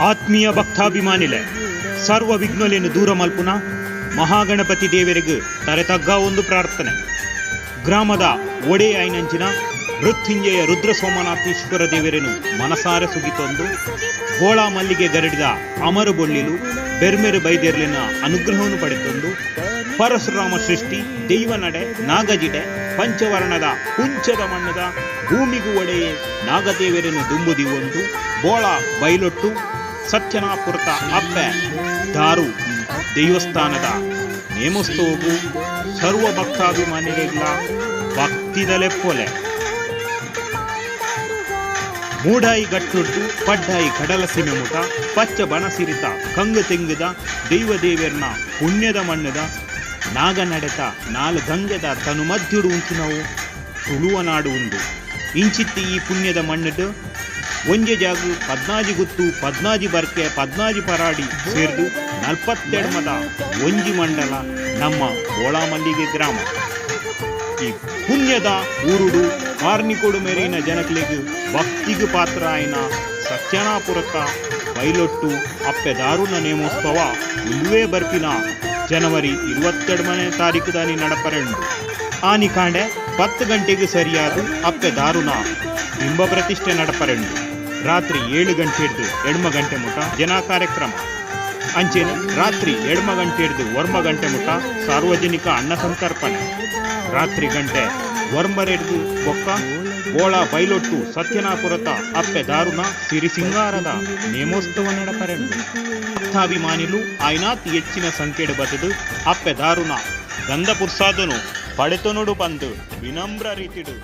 ಆತ್ಮೀಯ ಭಕ್ತಾಭಿಮಾನಿಲೆ ಸರ್ವ ವಿಘ್ನಲೇನು ದೂರ ಮಲ್ಪುನ? ಮಹಾಗಣಪತಿ ದೇವರಿಗೆ ತರೆತಗ್ಗ ಒಂದು ಪ್ರಾರ್ಥನೆ. ಗ್ರಾಮದ ಒಡೆ ಐನಂಚಿನ ಮೃತ್ಯುಂಜಯ ರುದ್ರ ಸೋಮನಾಥೀಶ್ವರ ದೇವರನ್ನು ಮನಸಾರೆ ಸುಗಿತೊಂದು. ಗೋಳ ಮಲ್ಲಿಗೆ ಗರಡಿದ ಅಮರು ಬೊಳ್ಳಿಲು ಬೆರ್ಮೆರು ಬೈದೇರ್ಲಿನ ಅನುಗ್ರಹವನ್ನು ಪಡೆದೊಂದು ಪರಶುರಾಮ ಸೃಷ್ಟಿ, ದೈವ ನಡೆ, ನಾಗಜಿಡೆ, ಪಂಚವರ್ಣದ ಕುಂಚದ ಮಣ್ಣದ ಭೂಮಿಗೂ ಒಡೆಯೇ ನಾಗದೇವರನ್ನು ದುಂಬುದಿ ಒಂದು ಬೋಳ, ಬೈಲೊಟ್ಟು ಸತ್ಯನಾಪುರತ ಅಪ್ಪೆ, ದಾರು, ದೇವಸ್ಥಾನದ ನೇಮಸ್ತೋಗು ಸರ್ವ ಭಕ್ತಾಭಿಮಾನಿಗಳಿಲ್ಲ ಭಕ್ತಿದಲೆ ಪೊಲೆ. ಮೂಡಾಯಿ ಗಟ್ಟುಟ್ಟು ಪಡ್ಡಾಯಿ ಕಡಲ ಸೀಮೆ ಮುಟ ಪಚ್ಚ ಬಣಸಿರಿತ ಕಂಗು ತೆಂಗದ, ದೈವ ದೇವರ್ನ ಪುಣ್ಯದ ಮಣ್ಣದ, ನಾಗ ನಡೆತ, ನಾಲು ಗಂಗೆದ ತನು ಮಧ್ಯುಡು ಉಂಚಿನವು, ತುಳುವ ನಾಡು ಉಂಡು. ಇಂಚಿತ್ತಿ ಈ ಪುಣ್ಯದ ಮಣ್ಣದ ಒಂಜೆ ಜಾಗು ಪದ್ನಾಜಿ ಗುತ್ತು, ಪದ್ನಾಜಿ ಬರ್ಕೆ, ಪದ್ನಾಜಿ ಪರಾಡಿ ಸೇರ್ದು ನಲ್ಪತ್ತೆಡ್ಮದ ಒಂಜಿ ಮಂಡಲ ನಮ್ಮ ಓಳಾಮಲ್ಲಿಗೆ ಗ್ರಾಮ. ಈ ಪುಣ್ಯದ ಊರುಡು ಕಾರ್ನಿಕೋಡು ಮೇರಿನ ಜನಗಳಿಗೆ ಭಕ್ತಿಗೆ ಪಾತ್ರ ಆಯ್ನ ಸತ್ಯನಾಪುರಕ್ಕ ಬೈಲೊಟ್ಟು ಅಪ್ಪೆ ದಾರುಣ ನೇಮೋತ್ಸವ ಇಲ್ಲುವೇ ಬರ್ಪಿನ ಜನವರಿ ಇರುವತ್ತೆರಡನೇ ತಾರೀಕು ದಾನಿ ನಡಪರೆಂಡು. ಆನಿ ಕಾಂಡೆ ಪತ್ತು ಗಂಟೆಗೆ ಸರಿಯಾದ ಅಪ್ಪೆ ದಾರುಣ ಬಿಂಬ ಪ್ರತಿಷ್ಠೆ ನಡಪರೆಂಡು. ರಾತ್ರಿ ಏಳು ಗಂಟೆ ಹಿಡಿದು ಎಡ್ಮ ಗಂಟೆ ಮುಟ ಜನ ಕಾರ್ಯಕ್ರಮ. ಅಂಚೆನೆ ರಾತ್ರಿ ಎಡ್ಮ ಗಂಟೆ ಹಿಡಿದು ವರ್ಮ ಗಂಟೆ ಮುಟ ಸಾರ್ವಜನಿಕ ಅನ್ನ ಸಂತರ್ಪಣೆ ರಾತ್ರಿ ಗಂಟೆ ವರ್ಮರೆಡ್ದು ಬೊಕ್ಕ ಬೋಳ ಬೈಲೊಟ್ಟು ಸತ್ಯನಾಪುರತ ಅಪ್ಪೆ ದಾರುಣ ಸಿರಿಸಿಂಗಾರದ ನೇಮೋತ್ಸವ ನಡಪರೆಂಡು ಭಕ್ತಾಭಿಮಾನಿಲು ಆಯ್ನಾತ್ ಹೆಚ್ಚಿನ ಸಂಖ್ಯೆಡು ಬದದು ಅಪ್ಪೆ ದಾರುಣ ಗಂಧ ಪುರ್ಸಾದನು ಪಡೆತನುಡು ಬಂದು ವಿನಮ್ರ ರೀತಿಡು